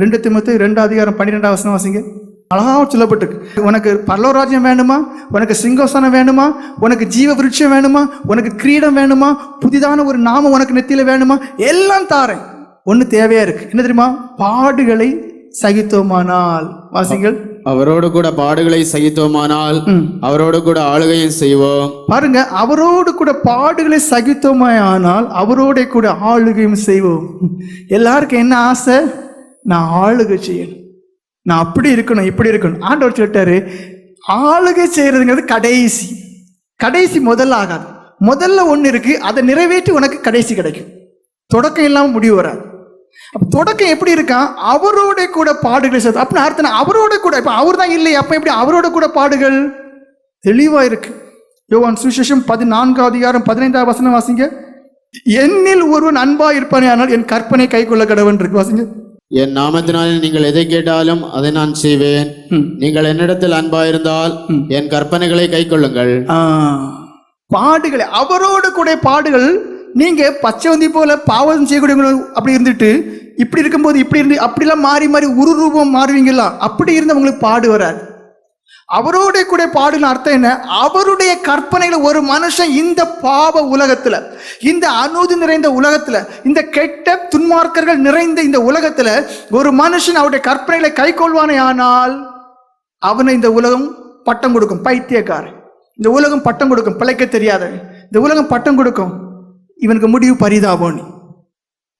ரெண்டு திமுத்து ரெண்டு அதிகாரம் பன்னிரெண்டாம் வசனம் வாசிங்க. அழகாக சொல்லப்பட்டிருக்கு. உனக்கு பரலோராஜ்யம் வேணுமா உனக்கு சிங்காசனம் வேணுமா உனக்கு ஜீவ விருட்சம் வேணுமா உனக்கு கிரீடம் வேணுமா புதிதான ஒரு நாமம் உனக்கு நெத்தியில வேணுமா எல்லாம் தாரேன். ஒன்று தேவையா இருக்கு. என்ன தெரியுமா? பாடுகளை சகித்தோமானால். வாசிங்கள் அவரோடு கூட பாடுகளை சகித்தோமானால். அவரோடு கூட ஆளுகையும் செய்வோம். பாருங்க அவரோடு கூட பாடுகளை சகித்தோமானால் அவரோட கூட ஆளுகையும் செய்வோம். எல்லாருக்கும் என்ன ஆசை? நான் ஆளுகை செய்யணும். நான் அப்படி இருக்கணும் இப்படி இருக்கணும். ஆண்டவர் சொல்லிட்டாரு ஆளுகை செய்யறதுங்கிறது கடைசி. கடைசி முதல்ல ஆகாது. முதல்ல ஒன்று இருக்கு அதை நிறைவேற்றி உனக்கு கடைசி கிடைக்கும். தொடக்கம் இல்லாமல் முடிவு வராது. அப்போ தொடக்கம் எப்படி இருக்கான் அவரோட கூட பாடுகளை சேர்த்து அப்படின்னு அர்த்தம் அவரோட கூட இப்போ அவர் தான் இல்லை அப்போ எப்படி அவரோட கூட பாடுகள்? தெளிவாக இருக்கு. யோவான் சுவிசேஷம் பதினான்காம் அதிகாரம் பதினைந்தாவது வசனம் வாசிங்க. என்னில் ஒருவன் அன்பா இருப்பானே ஆனால் என் கற்பனை கை கொள்ள கடவன் இருக்கு வாசிங்க. என் நாமத்தினால் நீங்கள் எதை கேட்டாலும் அதை நான் செய்வேன். நீங்கள் என்னிடத்தில் அன்பாயிருந்தால் என் கற்பனைகளை கைக்கொள்ளுங்கள் ஆ, பாடுகளை அவரோடு கூட பாடுகள் நீங்க பச்சைவந்தி போல பாவம் செய்யக்கூடியவங்க அப்படி இருந்துட்டு இப்படி இருக்கும்போது இப்படி இருந்து அப்படிலாம் மாறி மாறி உருரூபம் மாறுவீங்களா? அப்படி இருந்து உங்களுக்கு பாடு வராது. அவரோட கூட பாடுன அர்த்தம் என்ன? அவருடைய கற்பனையில ஒரு மனுஷன் இந்த பாவ உலகத்துல இந்த அநூதி நிறைந்த உலகத்துல இந்த கெட்ட துன்மார்க்கர்கள் நிறைந்த இந்த உலகத்துல ஒரு மனுஷன் அவருடைய கற்பனையில கை கொள்வானே ஆனால் அவனை இந்த உலகம் பட்டம் கொடுக்கும். பைத்தியக்காரன். இந்த உலகம் பட்டம் கொடுக்கும். பிழைக்க தெரியாத இந்த உலகம் பட்டம் கொடுக்கும். இவனுக்கு முடிவு பரிதாபம்.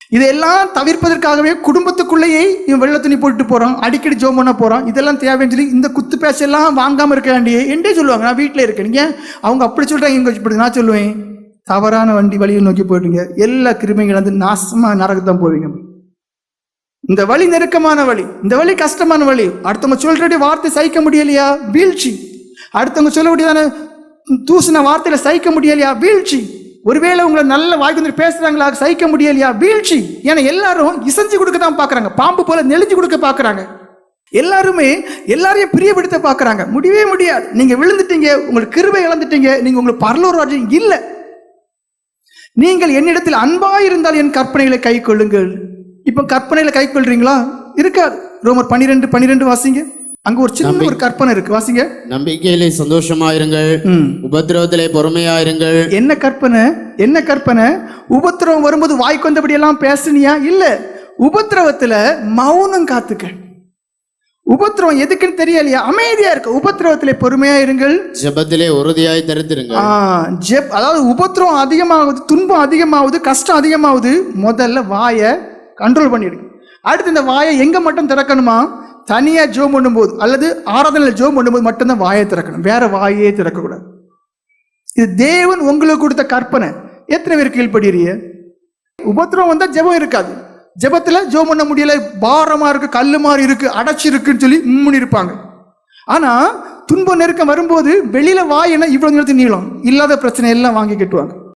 இதெல்லாம் தவிர்ப்பதற்காகவே குத்துக்குள்ளேயே இவன் வெள்ள துணி போட்டுட்டு போறான் அடிக்கடி ஜோம் பண்ண போறான். இதெல்லாம் தேவைன்னு சொல்லி இந்த குத்து பேசெல்லாம் வாங்காம இருக்க வேண்டிய. என்றே சொல்லுவாங்க நான் வீட்டில் இருக்கேன். நீங்க அவங்க அப்படி சொல்றாங்க இங்க இப்படி. நான் சொல்லுவேன் தவறான வண்டி வழியை நோக்கி போயிடுங்க. எல்லா கிருமிகள் வந்து நாசமா நரகத்தான் போவீங்க. இந்த வழி நெருக்கமான வழி இந்த வழி கஷ்டமான வழி. அடுத்தவங்க சொல்றடைய வார்த்தை சகிக்க முடியலையா? வீழ்ச்சி. அடுத்தவங்க சொல்லக்கூடியதான தூசின வார்த்தையில சகிக்க முடியலையா? வீழ்ச்சி. ஒருவேளை உங்களை நல்ல வாய்க்கு வந்து பேசுறாங்களா சகிக்க முடியலையா? வீழ்ச்சி. ஏன்னா எல்லாரும் இசைஞ்சு கொடுக்க தான் பார்க்குறாங்க பாம்பு போல நெளிஞ்சு கொடுக்க பார்க்குறாங்க எல்லாருமே எல்லாரையும் பிரியப்படுத்த பார்க்குறாங்க முடியவே முடியாது. நீங்கள் விழுந்துட்டீங்க உங்களுக்கு கிருபை இழந்துட்டீங்க நீங்கள் உங்களுக்கு பரலூர் ராஜ்யம் இல்லை. நீங்கள் என்னிடத்தில் அன்பாக இருந்தால் என் கற்பனைகளை கை கொள்ளுங்கள். இப்போ கற்பனையில் கை கொள்றீங்களா? இருக்காது. ரோமர் பன்னிரெண்டு பன்னிரெண்டு வாசிங்க. அங்க ஒரு சின்ன ஒரு கற்பனை இருக்கு. வாசிங்க. நம்பிக்கையிலே சந்தோஷமாயிருங்கள். ம். உபத்திரவத்திலே பொறுமையாயிருங்கள். என்ன கற்பனை? என்ன கற்பனை? உபத்திரவம் வரும்போது வாய்க்கு வந்தபடி எல்லாம் பேசுனியா? இல்ல. உபத்திரவத்துல மௌனம் காத்துக்க. உபத்திரவம் எதுக்குன்னு தெரியலையா? அமைதியா இருக்கு. உபத்திரவத்திலே பொறுமையா இருங்கள் ஜெபத்திலே உறுதியாய் தரித்திருங்கள். ஆ, ஜெப் அதாவது உபத்திரம் அதிகமாகுது துன்பம் அதிகமாகுது கஷ்டம் அதிகமாகுது முதல்ல வாயை கண்ட்ரோல் பண்ணிடுங்க. அடுத்து இந்த வாயை எங்க மட்டும் திறக்கணுமா? தனியாக ஜோம் பண்ணும்போது அல்லது ஆராதனையில் ஜோம் பண்ணும்போது மட்டும்தான் வாயை திறக்கணும். வேற வாயே திறக்கக்கூடாது. இது தேவன் உங்களுக்கு கொடுத்த கற்பனை. எத்தனை பேர் கீழ்ப்படுறீங்க உபத்திரம் வந்தால் ஜெபம் இருக்காது. ஜெபத்தில் ஜோம் பண்ண முடியல. பாரமாக இருக்கு கல் மாதிரி இருக்கு அடைச்சி இருக்குன்னு சொல்லி உம்முன்னு இருப்பாங்க. ஆனால் துன்பம் நெருக்கம் வரும்போது வெளியில் வாய் என்ன இவ்வளோ நேரத்துக்கு நீளம். இல்லாத பிரச்சனை எல்லாம் வாங்கி கட்டுவாங்க.